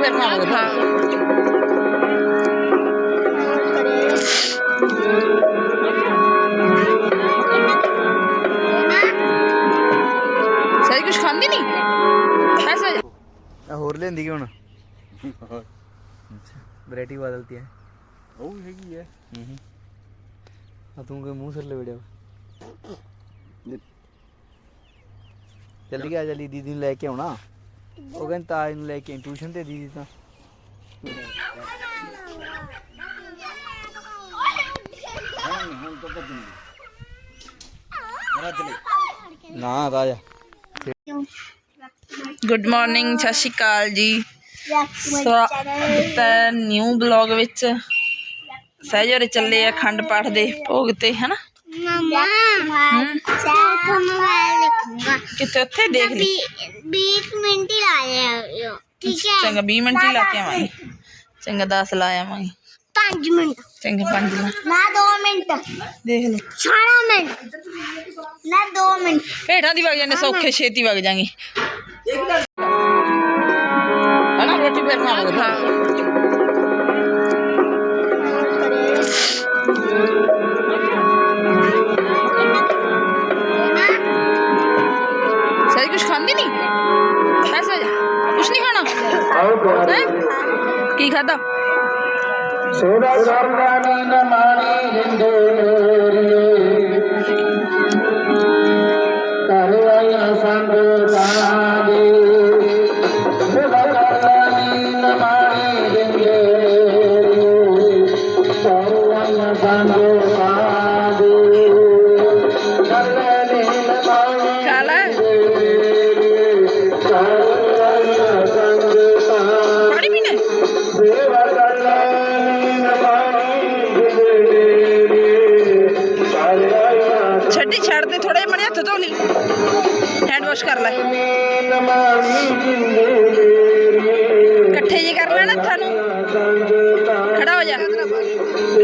ਫਿਰ ਖਾਵਾਂਗੇ ਹਾਂ ਸਹੀ ਕੁਝ ਖਾਂਦੀ ਨਹੀਂ ਐਸਾ ਆ ਹੋਰ ਲੈਂਦੀ ਕਿ ਹੁਣ? ਵੈਰਾਈਟੀ ਬਦਲਤੀ ਹੈ। ਉਹ ਹੈਗੀ ਹੈ। ਹੂੰ ਆ ਤੂੰ ਕਿ ਮੂੰਹ ਸਿਰ ਲਵੇੜਿਆ ਜਲਦੀ ਆ ਜਲਦੀ ਦੀਦੀ ਨੂੰ ਲੈ ਕੇ ਆਉਣਾ। ਉਹ ਕਹਿੰਦਾ ਤਾਜ ਨੂੰ ਲੈ ਕੇ ਟਿਊਸ਼ਨ ਤੇ ਦੀਦੀ ਤਾਂ। ਨਾ ਤਾਜ ਗੁੱਡ ਮਾਰਨਿੰਗ ਸਤਿ ਸ਼੍ਰੀ ਅਕਾਲ ਜੀ। ਸਵਾਗਤ ਹੈ ਨਿਊ ਬਲੌਗ ਵਿੱਚ। ਸਹਿਜਰੇ ਚੱਲੇ ਆ ਖੰਡ ਪਾਠ ਦੇ ਭੋਗ ਤੇ ਹਨਾ? ਮਮਾ। ਚਾਹ ਮੈਂ ਲਿਖੂੰਗਾ ਕਿਤੇ ਉੱਥੇ ਦੇਖ ਲਈ। 20 ਮਿੰਟ ਹੀ ਲਾਇਆ ਠੀਕ ਹੈ? ਚੰਗਾ 20 ਮਿੰਟ ਹੀ ਲਾ ਕੇ ਆਵਾਂਗੇ। ਚੰਗਾ 10 ਲਾ ਆਵਾਂਗੇ। 5 ਮਿੰਟ। ਚੰਗਾ 5 ਲਾ। ਨਾ 2 ਮਿੰਟ। ਦੇਖ ਲੈ। 18 ਮਿੰਟ। ਨਾ 2 ਮਿੰਟ। ਹੇਠਾਂ ਦੀ ਵਗ ਜਾਂਦੇ ਸੌਖੇ ਛੇਤੀ ਵਗ ਜਾਾਂਗੇ ਹਣਾ ਰੋਟੀ ਫਿਰ ਖਾਵਾਂਗੇ ਹਾਂ ਸਹੀ ਕੁਝ ਖਾਂਦੀ ਨਹੀਂ ਐਸਾ ਕੁਝ ਨਹੀਂ ਖਾਣਾ ਹੈਂ? ਕੀ ਛੱਡੀ, ਛੱਡ ਦੇ ਥੋੜੇ ਮਣੇ ਹੱਥ ਧੋ ਲਈ। ਹੈਂਡ ਵਾਸ਼ ਕਰ ਲੈ। ਇਕੱਠੇ ਜੇ ਕਰ ਲੈਣਾ ਹੱਥਾਂ ਨੂੰ। ਖੜਾ ਹੋ ਜਾ,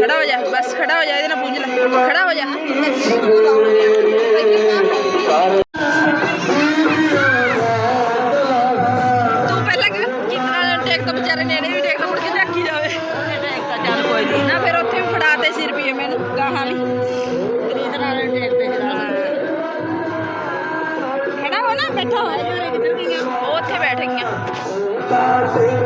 ਖੜਾ ਹੋ ਜਾ, ਬਸ ਖੜਾ ਹੋ ਜਾ, ਇਹਦੇ ਨਾਲ ਪੂੰਝ ਲੈ। ਖੜਾ ਹੋ ਜਾ। காட்டை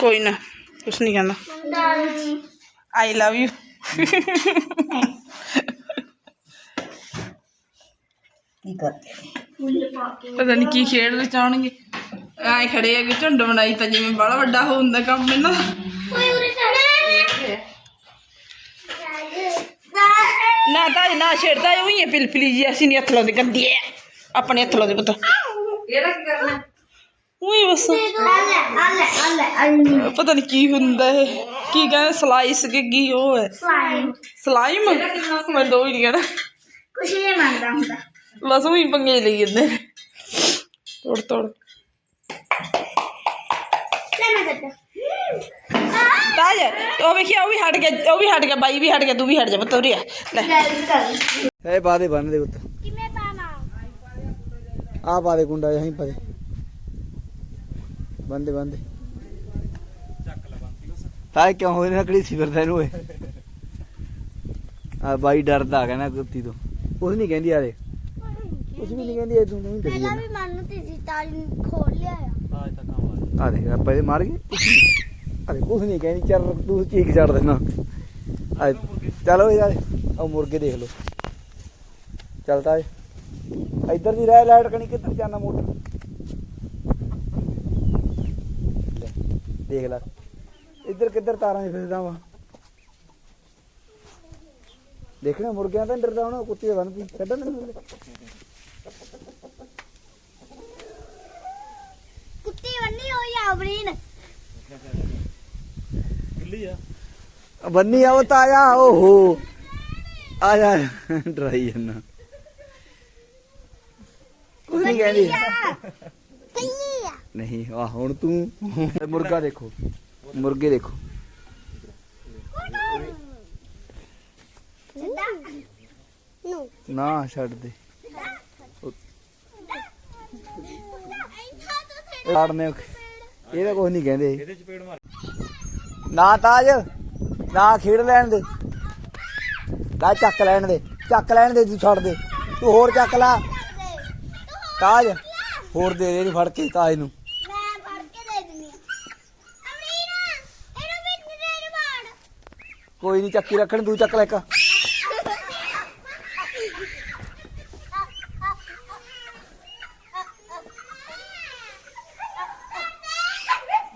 ਕੋਈ ਨਾ ਕੁਛ ਨਹੀਂ ਕਹਿੰਦਾ। ਆਈ ਲਵ ਯੂ ਪਤਾ ਨਹੀਂ ਕੀ ਖੇਡਦੇ ਚਾਹਣਗੇ ਆਏ ਖੜੇ ਆ ਕਿ ਝੁੰਡ ਬਣਾਈ ਤਾਂ ਜਿਵੇਂ ਬੜਾ ਵੱਡਾ ਹੁੰਦਾ ਕੰਮ ਇਹਨਾਂ ਦਾ। ਨਾ ਤਾਂ ਨਾ ਛੇੜਦਾ ਉਹੀ ਹੈ ਪਿਲਪਿਲੀ ਜੀ ਅਸੀਂ ਨਹੀਂ ਹੱਥ ਲਾਉਂਦੇ ਗੰਦੀ ਹੈ। ਆਪਣੇ ਹੱਥ ਲਾਉਂਦੇ ਪੁੱਤ। ਇਹਦਾ ਕੀ ਕਰਨਾ? ਉਹੀ ਬਸ। ਪਤਾ ਨਹੀਂ ਕੀ ਹੁੰਦਾ ਇਹ। ਕੀ ਕਹਿੰਦੇ ਸਲਾਈਸ ਕਿ ਕੀ ਉਹ ਹੈ। ਸਲਾਈਮ ਮੈਂ ਦੋ ਹੀ ਨਹੀਂ ਕਹਿਣਾ। ਕੁਛ ਨਹੀਂ ਮੰਨਦਾ ਹੁੰਦਾ ਬਸ ਉਹੀ ਪੰਗੇ ਲਈ ਜਾਂਦੇ। ਤੋੜ ਤੋੜ। ਤਾਜ ਉਹ ਵੇਖਿਆ ਉਹ ਵੀ ਹਟ ਗਿਆ, ਉਹ ਵੀ ਹਟ ਗਿਆ, ਬਾਈ ਵੀ ਹਟ ਗਿਆ, ਤੂੰ ਵੀ ਹਟ ਜਾ, ਪੁੱਤ ਲੈ। ਇਹ ਪਾ ਬੰਨ ਦੇ ਉੱਤੇ। ਕਿਵੇਂ ਪਾਵਾਂ ਆ ਪਾ ਦੇ ਕੁੰਡਾ ਯਹੀਂ ਪਾ ਬੰਦੇ ਬੰਦੇ। ਤਾਂ ਕਿਉਂ ਹੋਏ ਨਾ ਕੜੀ ਸੀ ਫਿਰਦਾ ਇਹਨੂੰ ਇਹ? ਆ ਬਾਈ ਡਰਦਾ ਕਹਿੰਦਾ ਕੁੱਤੀ ਤੋਂ। ਕੁਝ ਨਹੀਂ ਕਹਿੰਦੀ ਆਲੇ ਕੁਝ ਵੀ ਨਹੀਂ ਕਹਿੰਦੀ ਇਹ ਤੂੰ ਨਹੀਂ ਡਰੀ ਪਹਿਲਾਂ ਵੀ ਮੰਨ ਤੇ ਸੀ ਤਾਂ ਖੋਲ ਲਿਆ ਆ। ਆ ਦੇਖ ਆਪਾਂ ਇਹ ਮਾਰ ਗਏ। ਆ ਦੇ ਕੁਝ ਨਹੀਂ ਕਹਿੰਦੀ ਚੱਲ ਤੂੰ ਚੀਕ ਛੱਡ ਦੇਣਾ। ਆ ਚਲੋ ਯਾਰ ਉਹ ਮੁਰਗੇ ਦੇਖ ਲਓ। ਚੱਲਦਾ ਏ ਇੱਧਰ ਦੀ ਰਹਿ ਲਾਈਟ ਕਣੀ ਕਿੱਧਰ ਜਾਣਾ ਮੋਟਰ? ਦੇਖ ਲੈ ਇੱਧਰ ਕਿੱਧਰ ਤਾਰਾਂ 'ਚ ਫਿਰਦਾ ਵਾ ਦੇਖਣਾ ਮੁਰਗਿਆਂ ਤਾਂ ਨੀ ਡਰਦਾ ਹੁਣ ਕੁੱਤੇ ਬੰਨਦੀ ਛੱਡਣ ਨਹੀਂ ਕੁੱਤੀ ਬੰਨੀ ਹੋਈ ਆ ਅਬਰੀਨ ਬੰਨੀ ਆਓ ਤਾਇਆ ਓਹੋ ਆ ਜਾ ਡਰਾਈ ਜੰਨਾ ਕੁਝ ਨਹੀਂ ਕਹਿੰਦੀ ਕਈ ਆ ਨਹੀਂ ਆ ਹੁਣ ਤੂੰ ਮੁਰਗਾ ਦੇਖੋ। ਮੁਰਗੇ ਦੇਖੋ। ਨੂੰ। ਨਾ ਛੱਡ ਦੇ। ਲਾੜਨੇ ਇਹਦਾ ਕੁਝ ਨਹੀਂ ਕਹਿੰਦੇ। ਇਹਦੇ ਚਪੇੜ ਮਾਰ। ਨਾ ਤਾਜ ਨਾ ਖੇਡ ਲੈਣ ਦੇ। ਲਾ ਚੱਕ ਲੈਣ ਦੇ। ਚੱਕ ਲੈਣ ਦੇ ਤੂੰ ਛੱਡ ਦੇ। ਤੂੰ ਹੋਰ ਚੱਕ ਲਾ। ਤਾਜ ਹੋਰ ਦੇ ਦੇ ਫੜ ਕੇ ਤਾਜ ਨੂੰ ਮੈਂ ਫੜ ਕੇ ਦੇ ਦਿੰਦੀ ਆ ਅਮਰੀਨਾ ਇਹਨੂੰ ਵਿੱਚ ਦੇ ਦੇ ਬਾੜ ਕੋਈ ਨਹੀਂ ਚੱਕੀ ਰੱਖਣ ਤੂੰ ਚੱਕ ਲੈ ਇੱਕ।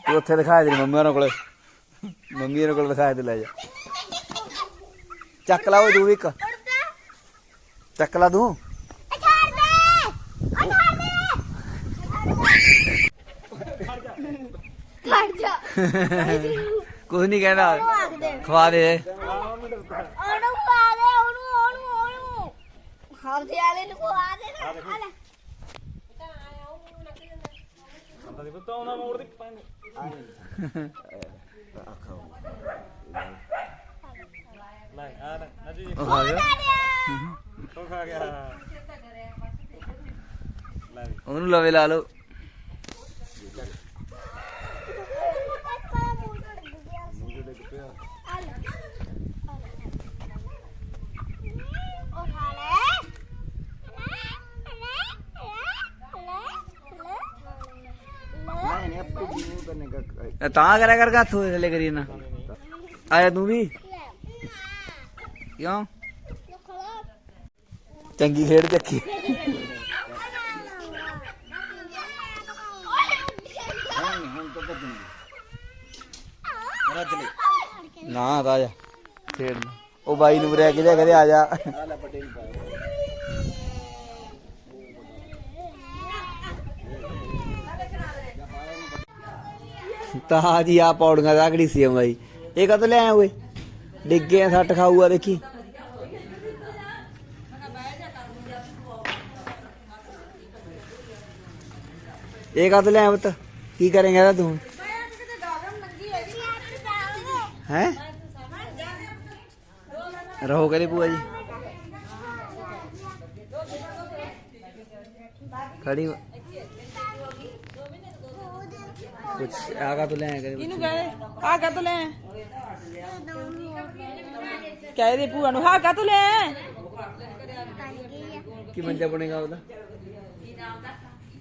ਤੂੰ ਉੱਥੇ ਦਿਖਾ ਦੇ ਮੰਮੀ ਹੋਰਾਂ ਕੋਲੇ। ਮੰਮੀ ਹੋਰਾਂ ਕੋਲ ਦਿਖਾ ਦੇ ਲੈ ਜਾ। ਚੱਕ ਲਾ ਉਹ ਤੂੰ ਇੱਕ। ਚੱਕ ਲਾ ਤੂੰ। ਕੁਝ ਨਹੀਂ ਕਹਿਣਾ। ਉਹਨੂੰ ਖਵਾ ਦੇ। ਉਹਨੂੰ ਪਾ ਦੇ ਉਹਨੂੰ ਉਹਨੂੰ ਉਹਨੂੰ। ਹਫ਼ਤੇ ਵਾਲੇ ਨੂੰ ਪਾ ਦੇ ਨਾ ਆ ਲੈ। ਉਹ ਖਾ ਗਿਆ। ਉਹਨੂੰ ਲਵੇ ਲਾ ਲਓ ਉਹ ਖਾ ਲੈ ਤਾਂ ਕਰਿਆ ਕਰ ਹੱਥ ਥੱਲੇ ਕਰੀ ਨਾ ਆਇਆ ਤੂੰ ਵੀ? ਕਿਉਂ? ਚੰਗੀ ਖੇਡ ਚੱਕੀ। ਨਾ ਤਾਂ ਖੇਡ ਉਹ ਬਾਈ ਨੂੰ ਬਰਿਆ ਕਿਹਦੇ ਕਹਦੇ ਆ ਜਾ। ਤਾਂ ਜੀ ਆ ਪੌੜੀਆਂ ਦਾ ਕਿਹੜੀ ਸੀ ਬਾਈ ਇਹ ਕਦ ਲੈ ਆਏ ਓਏ ਡਿੱਗੇ ਆ, ਸੱਟ ਖਾਊਗਾ, ਦੇਖੀ। ਇਹ ਕਦ ਲੈ ਆਇਆ ਕੀ ਕਰੇਂਗਾ ਇਹਦਾ ਤੂੰ? ਹੈ? ਰਹੋ ਕਰੇ ਭੂਆ ਜੀ। ਖੜੀ ਕੁਛ ਆਗਾ ਤੋਂ ਲੈ ਕਰੇ ਇਹਨੂੰ ਕਹਦੇ ਆ ਕਾ ਤੂੰ ਲੈ ਕਹਿ ਦੇ ਭੂਆ ਨੂੰ ਕਾ ਤੂੰ ਲੈ ਕੀ ਮੰਜਾ ਬਣੇਗਾ ਉਹਦਾ?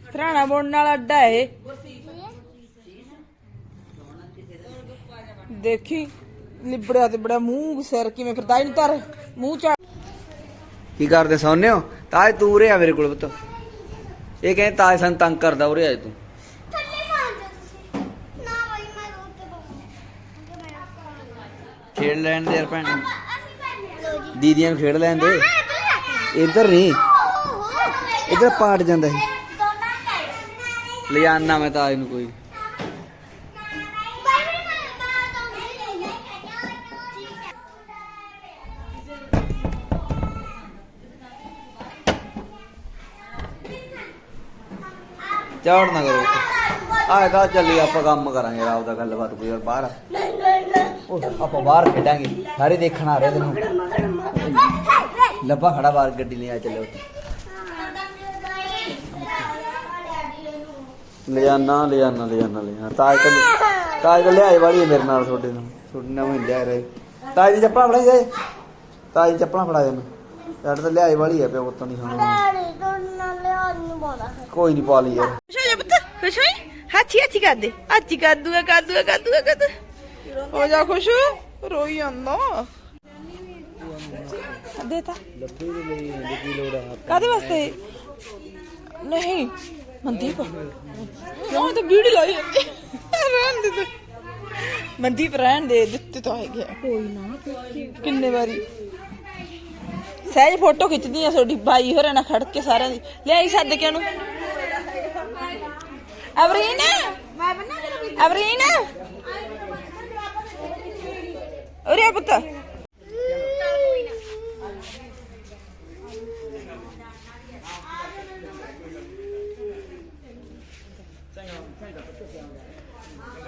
ਸਰਾਣਾ ਬੁਣਨ ਵਾਲਾ ਅੱਡਾ ਇਹ। ਦੇਖੀ ਲਿਬੜਿਆ ਤੇ ਬੜਾ ਮੂੰਹ ਸਿਰ ਕਿਵੇਂ ਫਿਰਦਾ ਇਹਨੂੰ ਧਰ ਮੂੰਹ ਚਾ ਕੀ ਕਰਦੇ ਸੌਂਦੇ ਹੋ ਤਾਜ ਤੂੰ ਉਰੇ ਆ ਮੇਰੇ ਕੋਲ ਪੁੱਤ। ਇਹ ਕਹਿੰਦੇ ਤਾਜ ਸਾਨੂੰ ਤੰਗ ਕਰਦਾ ਉਰੇ ਆ ਤੂੰ ਥੱਲੇ ਮਾਰ ਜਾ ਤੁਸੀਂ ਨਾ ਬਈ ਮੈਂ ਰੋਡ ਤੇ ਪਾਉਂਗਾ ਮੈਂ ਖੇਡ ਲੈਣ ਦੇ ਯਾਰ ਭੈਣ ਦੀਦੀਆਂ ਨੂੰ ਖੇਡ ਲੈਣ ਦੇ। ਇੱਧਰ ਨਹੀਂ। ਇੱਧਰ ਪਾਟ ਜਾਂਦਾ ਸੀ। ਲਿਆਨਾ ਮੈਂ ਕੋਈ ਤਾਂ ਨਹੀਂ ਲੈ ਠੀਕ ਹੈ ਚੌੜ ਨਾ ਕਰੋ ਆਏ ਕਾ ਚੱਲੀ ਆਪਾਂ ਕੰਮ ਕਰਾਂਗੇ ਰਾਤ ਦਾ ਗੱਲਬਾਤ ਕੋਈ ਹੋਰ ਬਾਹਰ ਆਪਾਂ ਬਾਹਰ ਖੇਡਾਂਗੇ। ਸਾਰੇ ਦੇਖਣ ਆ ਰਹੇ ਤੈਨੂੰ। ਲੱਭਾ ਖੜਾ ਬਾਹਰ ਗੱਡੀ ਲੈ ਆ ਚੱਲੇ ਉੱਥੇ। ਲਿਆਨਾ ਲਿਆਨਾ ਲਿਆਨਾ ਲਿਆਨਾ ਤਾਜ ਕੋਲ ਤਾਜ ਕੋਲ ਲਿਆਏ ਵਾਲੀ ਮੇਰੇ ਨਾਲ ਤੁਹਾਡੇ ਨਾਲ ਤੁਹਾਡੇ ਨਾਲ ਮੈਂ ਲਿਆ ਰਹੇ। ਤਾਜ ਦੀ ਚੱਪਲਾਂ ਫੜਾਈ ਜਾਏ। ਤਾਜ ਦੀ ਚੱਪਲਾਂ ਫੜਾ ਦੇਣਾ ਸਾਡੇ ਤਾਂ ਲਿਆਏ ਵਾਲੀ ਆ ਪਿਓ ਪੁੱਤਾਂ ਦੀ ਹੁਣ। ਕੋਈ ਨਹੀਂ ਪਾ ਲਈ ਯਾਰ। ਖੁਸ਼ ਹੋ ਜਾ ਪੁੱਤ ਖੁਸ਼ ਹੋਈ? ਹਾਚੀ ਹਾਚੀ ਕਰ ਦੇ। ਹਾਚੀ ਕਰ ਦੂਗਾ ਕਰ ਦੂਗਾ ਕਰ ਦੂਗਾ ਕਰ ਦੂਗਾ। ਹੋ ਜਾ ਖੁਸ਼? ਰੋਈ ਜਾਂਦਾ। ਦੇ ਤਾ। ਲੱਭੇ ਦੇ ਲਈ ਕੀ ਲੋੜ ਆ ਕਾਦੇ ਵਾਸਤੇ? ਨਹੀਂ ਮਨਦੀਪ। ਉਹ ਤਾਂ ਵੀਡੀਓ ਲਾਈ ਜਾਂਦੀ? ਰਹਿਣ ਦੇ ਤੂੰ। ਮਨਦੀਪ ਰਹਿਣ ਦੇ ਦਿੱਤੇ ਤਾਂ ਹੈਗੇ। ਕੋਈ ਨਾ ਕਿੰਨੇ ਵਾਰੀ? ਸਹਿਜ ਫੋਟੋ ਖਿੱਚਦੀ ਆ ਤੁਹਾਡੀ ਬਾਈ ਹੋਰਾਂ ਨਾਲ ਖੜ ਕੇ ਸਾਰਿਆਂ ਦੀ। ਲਿਆਈ ਸੱਦ ਕੇ ਉਹਨੂੰ। ਅਵਰੀਨ! ਅਵਰੀਨ! ਉਰੇ ਪੁੱਤ।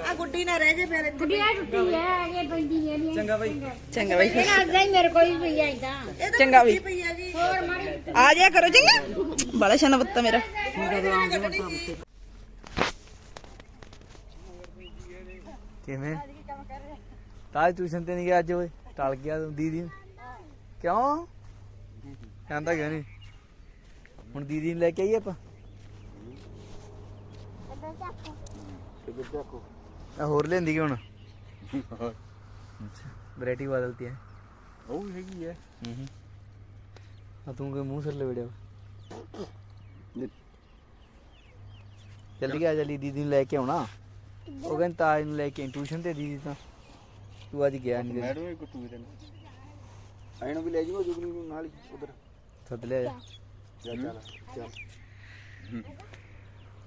ਆ ਗੁੱਡੀ ਨਾ ਰਹਿ ਜੇ ਫਿਰ ਗੁੱਡੀਆਂ ਟੁੱਟੀ ਹੈ ਅਗੇ ਪੈਂਦੀ ਹੈ ਨਹੀਂ। ਚੰਗਾ ਬਾਈ। ਚੰਗਾ ਬਾਈ। ਇਹਨਾਂ ਅੱਗੇ ਹੀ ਮੇਰੇ ਕੋਲ ਹੀ ਪਈ ਆ ਇਦਾਂ। ਚੰਗਾ ਬਈ। ਹੋਰ ਮਾਰੀ ਆ ਜਾ ਕਰੋ ਚੰਗਾ। ਬੜਾ ਸ਼ਨਾ ਬੱਤਾ ਮੇਰਾ। ਕਿਵੇਂ? ਤਾਜ ਟਿਊਸ਼ਨ ਤੇ ਨਹੀਂ ਗਿਆ ਅੱਜ ਓਏ ਟਲ ਗਿਆ ਤੂੰ ਦੀਦੀ ਨੂੰ। ਕਿਉਂ? ਕਹਿੰਦਾ ਕਿਉਂ ਨਹੀਂ ਹੁਣ ਦੀਦੀ ਨੂੰ ਲੈ ਕੇ ਆਈਏ ਆਪਾਂ? ਆ ਹੋਰ ਲੈਂਦੀ ਕਿ ਹੁਣ? ਵੈਰਾਈਟੀ ਬਦਲਤੀ ਹੈ। ਉਹ ਹੈਗੀ ਹੈ। ਹੂੰ ਆ ਤੂੰ ਕੋਈ ਮੂੰਹ ਸਿਰ ਲਵੇੜਿਆ? ਜਲਦੀ ਆ ਜਲਦੀ ਦੀਦੀ ਨੂੰ ਲੈ ਕੇ ਆਉਣਾ। ਉਹ ਕਹਿੰਦਾ ਤਾਜ ਨੂੰ ਲੈ ਕੇ ਟਿਊਸ਼ਨ ਤੇ ਦੀਦੀ ਤਾਂ। ਤੂੰ ਅੱਜ ਗਿਆ ਨਹੀਂ ਮੈਡਮ ਵੀ ਕੁੱਟੂ ਤੈਨੂੰ ਆਇਨੂੰ ਵੀ ਲੈ ਜਾਓ ਜੁਗਨੀ ਨੂੰ ਨਾਲ ਹੀ ਉਧਰ। ਸੱਦ ਲਿਆ ਜਾ। ਚੱਲ ਚੱਲ ਚੱਲ।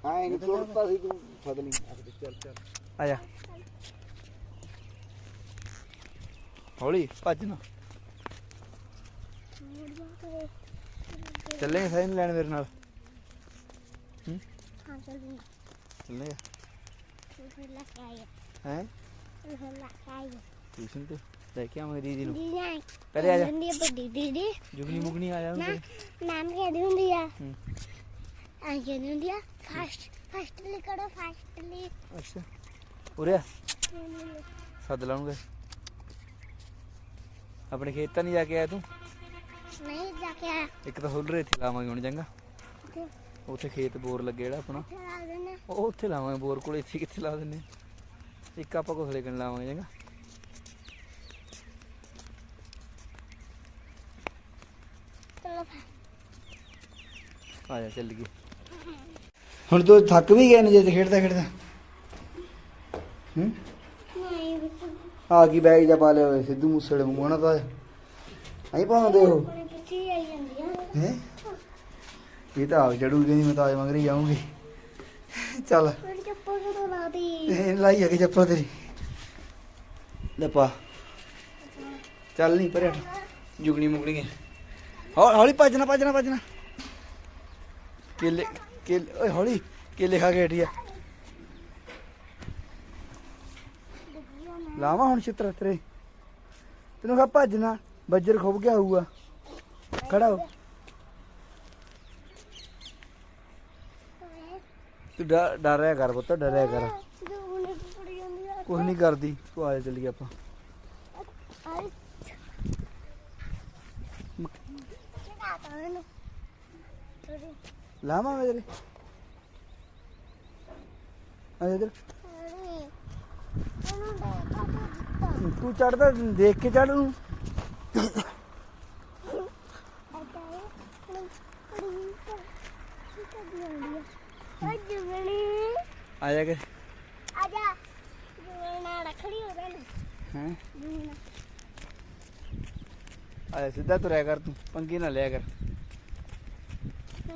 ਆਏ ਨਹੀਂ ਤੋੜਤਾ ਸੀ ਤੂੰ ਫੜ ਲਈ। ਚੱਲ ਚੱਲ। ਆ ਜਾ। ਹੌਲੀ ਭੱਜ ਨਾ। ਚੱਲੇ ਸਾਈਨ ਲੈਣ ਮੇਰੇ ਨਾਲ? ਹੂੰ? ਹਾਂ ਚੱਲ ਚੱਲੇ ਲੈ ਕੇ ਹੈ? ਲੈ ਕੇ ਆਏ ਟਿਊਸ਼ਨ ਤੇ ਲੈ ਕੇ ਆਵਾਂਗੇ ਦੀਦੀ ਨੂੰ। ਦੀਦੀ ਪਹਿਲੇ ਆ ਜਾ। ਆ ਵੱਡੀ ਦੀਦੀ। ਜੁਗਨੀ ਮੁਗਨੀ ਆ ਜਾ ਨਾ ਨਾਮ ਕਹਿੰਦੀ ਹੁੰਦੀ ਆ। ਆ ਕਹਿੰਦੀ ਹੁੰਦੀ ਆ ਫਾਸਟ ਫਾਸਟ ਲਿਖੜੋ ਫਾਸਟ ਲਿਖ ਅੱਛਾ। ਉਰੇ ਆ, ਸੱਦ ਲਾਉਂਗੇ। ਆਪਣੇ ਖੇਤ ਤਾਂ ਨਹੀਂ ਜਾ ਕੇ ਆਇਆ ਤੂੰ? ਨਹੀਂ ਜਾ ਕੇ ਆਇਆ। ਇੱਕ ਤਾਂ ਹੁਲਰੇ ਇੱਥੇ ਲਾਵਾਂਗੇ ਹੁਣ ਚੰਗਾ। ਉੱਥੇ। ਖੇਤ ਬੋਰ ਲੱਗੇ ਜਿਹੜਾ ਆਪਣਾ। ਉਹ ਉੱਥੇ ਲਾਵਾਂਗੇ ਬੋਰ ਕੋਲ ਇੱਥੇ ਕਿੱਥੇ ਲਾ ਦਿੰਨੇ ਇੱਕ ਆਪਾਂ ਕੋਸਲੇ ਕਣ ਲਾਵਾਂਗੇ ਚੰਗਾ ਚਲੋ ਆ ਜਾ, ਚੱਲ ਗਏ ਹੁਣ ਤੂੰ ਥੱਕ ਵੀ ਗਿਆ ਨਹੀਂ ਖੇਡਦਾ ਖੇਡਦਾ? ਹੂੰ? ਆ ਕੀ ਬੈਗ ਜਾ ਪਾ ਲਿਆ ਸਿੱਧੂ ਮੂਸੇਵਾਲੇ ਵਾਂਗੂ, ਹਨਾ ਤਾਂ ਐਂ ਪਾਉਂਦੇ ਉਹ? ਹੈ? ਇਹ ਤਾਂ ਆਪ ਚੜੂਗੀ ਨਹੀਂ ਮੈਂ ਤਾਂ ਆਜ ਮੰਗਰੀ ਜਾਊਂਗੀ। ਚੱਲ। ਚੱਪਲ ਕਿਉਂ ਲਾ ਲਾਈ ਆ ਕੇ ਚੱਪਲ ਤੇਰੀ। ਲੈ ਪਾ। ਚੱਲ ਨਹੀਂ ਪਰੇ ਹਟ। ਜੁਗਣੀ ਮੁਗਣੀ ਹੌਲੀ ਭੱਜਣਾ ਭੱਜਣਾ ਭੱਜਣਾ। ਕੇਲੇ ਕੇਲੇ, ਓਏ ਹੌਲੀ, ਕੇਲੇ ਖਾ ਕੇ ਹਟੀ ਆ। ਲਾਵਾਂ ਹੁਣ ਛਿੱਤਰ ਤੇਰੇ। ਤੈਨੂੰ ਕਹਾ ਭੱਜਣਾ, ਬੱਜਰ ਖੁੱਭ ਗਿਆ ਹੋਊਗਾ। ਖੜਾ ਹੋ। ਤੂੰ ਡਰ ਡਰਿਆ ਕਰ ਪੁੱਤ ਡਰਿਆ ਕਰ। ਦੂਨੇ ਟੁੱਟ ਕੁਝ ਨਹੀਂ ਕਰਦੀ, ਤੂੰ ਆ ਜਾ ਚੱਲੀਏ ਆਪਾਂ। ਆਈ ਚੜਾਤਾ ਮੈਨੂੰ ਲਾਵਾਂ ਮੈਂ ਤੇਰੇ। ਆ ਇਧਰ। ਤੂੰ ਚੜਦਾ ਦੇਖ ਕੇ ਚੜ ਨੂੰ ਆ ਜਾ ਕੇ। ਆ ਜਾ ਜੁਗਣੀ ਰੱਖੜੀ ਹੋ ਜਾਣੀ ਹੈ ਆ ਸਿੱਧਾ ਤੁਰਿਆ ਕਰ ਤੂੰ, ਪੰਗੇ ਨਾ ਲਿਆ ਕਰ।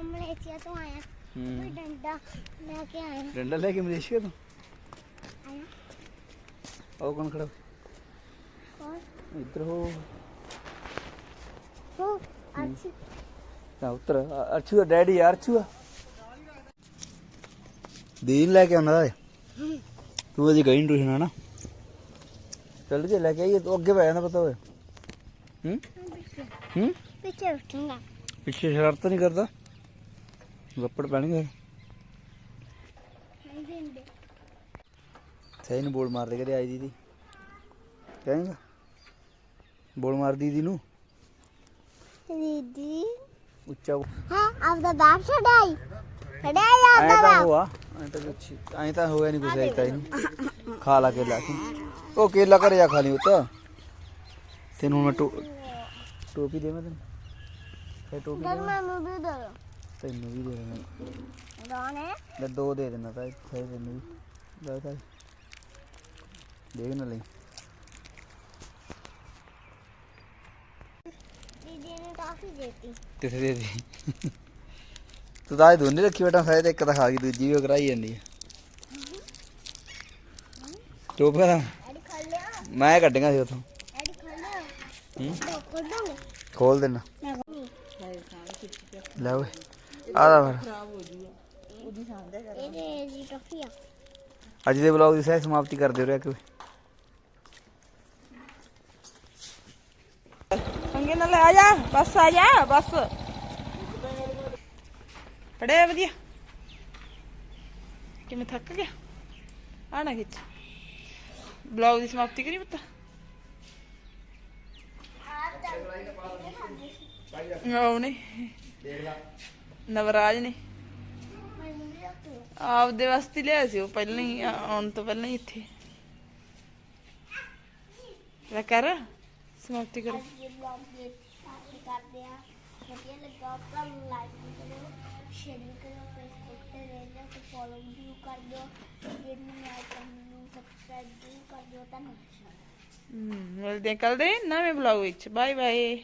ਮਲੇਸ਼ੀਆ ਤੋਂ ਆਇਆ। ਕੋਈ ਹੂੰ ਡੰਡਾ ਲੈ ਕੇ ਆਇਆ। ਡੰਡਾ ਲੈ ਕੇ ਮਲੇਸ਼ੀਆ ਤੋਂ? ਆਇਆ। ਉਹ ਕੌਣ ਖੜਾ? ਕੌਣ? ਇੱਧਰ ਹੋ। ਹੋ ਅੱਛੀ ਤਾਂ ਉੱਤਰ। ਅ- ਅਰਸ਼ੂ ਦਾ ਡੈਡੀ ਆ ਅਰਸ਼ੂ ਆ। ਦੀਨ ਲੈ ਕੇ ਆਉਣਾ ਓਏ। ਤੂੰ ਅਜੇ ਗਈ ਨੀ ਟਿਊਸ਼ਨ ਹਨਾ? ਚੱਲ ਜੇ ਲੈ ਕੇ ਆਈਏ ਤੂੰ ਅੱਗੇ ਬੈ ਜਾਂਦਾ ਪਤਾ ਹੋਏ ਹੂੰ? ਹੂੰ ਪਿੱਛੇ ਉੱਠੂੰਗਾ। ਪਿੱਛੇ ਸ਼ਰਾਰਤ ਨਹੀਂ ਕਰਦਾ? ਲੱਪੜ ਪੈਣਗੇ ਨਹੀਂ ਦਿੰਦੇ। ਸਹੀ ਨੂੰ ਬੋਲ ਮਾਰ ਦੇ ਕਦੇ ਆਈ ਦੀਦੀ। ਕਹੇਗਾ? ਬੋਲ ਮਾਰ ਦੀਦੀ ਨੂੰ। ਦੀਦੀ। ਉੱਚਾ ਹਾਂ ਆਪਦਾ ਬਾਪ ਛਡਾਈ। ਛਡਾਈ ਆਪਦਾ ਤਾਂ ਬਾਪ? ਹੋਆ। ਐਂ ਤਾਂ ਕੁਛ ਐਂ ਤਾਂ ਹੋਇਆ ਨਹੀਂ ਕੁਛ ਐਂ ਤਾਂ ਇਹਨੂੰ। ਖਾ ਲਾ ਕੇਲਾ ਤੂੰ। ਉਹ ਕੇਲਾ ਘਰੇ ਜਾ ਖਾ ਲਈ ਉੱਤਾ ਤੈਨੂੰ ਮੈਂ ਟੋਪੀ ਦੇ ਮੈਂ ਤੈਨੂੰ? ਇਹ ਟੋਪੀ ਦਰ ਮੈਨੂੰ ਦੇ ਦੋ ਤੈਨੂੰ ਵੀ ਦੇ ਦੇਣਾ। ਦੋਨੇ ਲੈ ਦੋ ਦੇ ਦੇਣਾ ਤਾਂ ਇੱਥੇ ਤੈਨੂੰ ਵੀ। ਲੈ ਤਾਂ। ਦੇਖ ਨਾ ਲਈ। ਦੀਦੀ ਨੇ ਕਾਫੀ ਦੇਤੀ। ਕਿੱਥੇ ਦੇ ਦੇ। ਤੂੰ ਤਾਂ ਇਹ ਦੋਨੇ ਰੱਖੀ ਬੈਠਾ ਸਾਰੇ ਤੇ ਇੱਕ ਤਾਂ ਖਾ ਗਈ ਦੂਜੀ ਵੀ ਕਰਾਈ ਜਾਂਦੀ ਆ। ਚੁੱਪ ਕਰ। ਐਡੀ ਖਾ ਲਿਆ। ਮੈਂ ਕੱਢੀਆਂ ਸੀ ਉਥੋਂ। ਐਡੀ ਖਾ ਲਿਆ। ਹੂੰ? ਦੋਗੇ ਖੋਲ ਦੇਣਾ। ਮੈਂ ਲੈ ਓਏ। ਆ ਦਾ ਫਿਰ ਇਹਦੇ ਜੀ ਟੋਫੀਆ ਅੱਜ ਦੇ ਵਲੌਗ ਦੀ ਸਹਿ ਸਮਾਪਤੀ ਕਰ ਦਿਓ ਰਿਆ ਕਿ ਸੰਗੇ ਨਾਲ ਆ ਜਾ ਬਸ ਆ ਜਾ ਬਸ। ਪੜਿਆ ਵਧੀਆ। ਕਿਵੇਂ ਥੱਕ ਗਿਆ? ਆ ਨਾ ਖਿੱਚ। ਬਲੌਗ ਦੀ ਸਮਾਪਤੀ ਕਰੀ ਪੁੱਤ। ਉਹ ਨਹੀਂ ਨਵਰਾਜ ਨੇ। ਆਪਦੇ ਵਾਸਤੇ ਲਿਆ ਸੀ ਉਹ ਪਹਿਲਾਂ ਹੀ ਆਉਣ ਤੋਂ ਪਹਿਲਾਂ ਹੀ ਇੱਥੇ। ਲੈ ਕਰ ਸਮਾਪਤੀ ਕਰ। ਵਧੀਆ ਲੱਗਾ ਤਾਂ ਲਾਈਕ ਕਰੋ ਸ਼ੇਅਰ ਵੀ ਕਰੋ ਫੇਸਬੁੱਕ ਤੇ ਰਹਿਣਾ ਤੇ ਫੋਲੋ ਵੀ ਕਰ ਦਿਓ ਜੇ ਨਹੀਂ ਆਇਆ ਚੈਨਲ ਨੂੰ ਸਬਸਕ੍ਰਾਈਬ ਵੀ ਕਰ ਦਿਓ ਤਾਂ ਹਮ, ਮਿਲਦੇ ਕੱਲ ਦੇ ਨਵੇਂ ਬਲੌਗ ਵਿੱਚ। Bye bye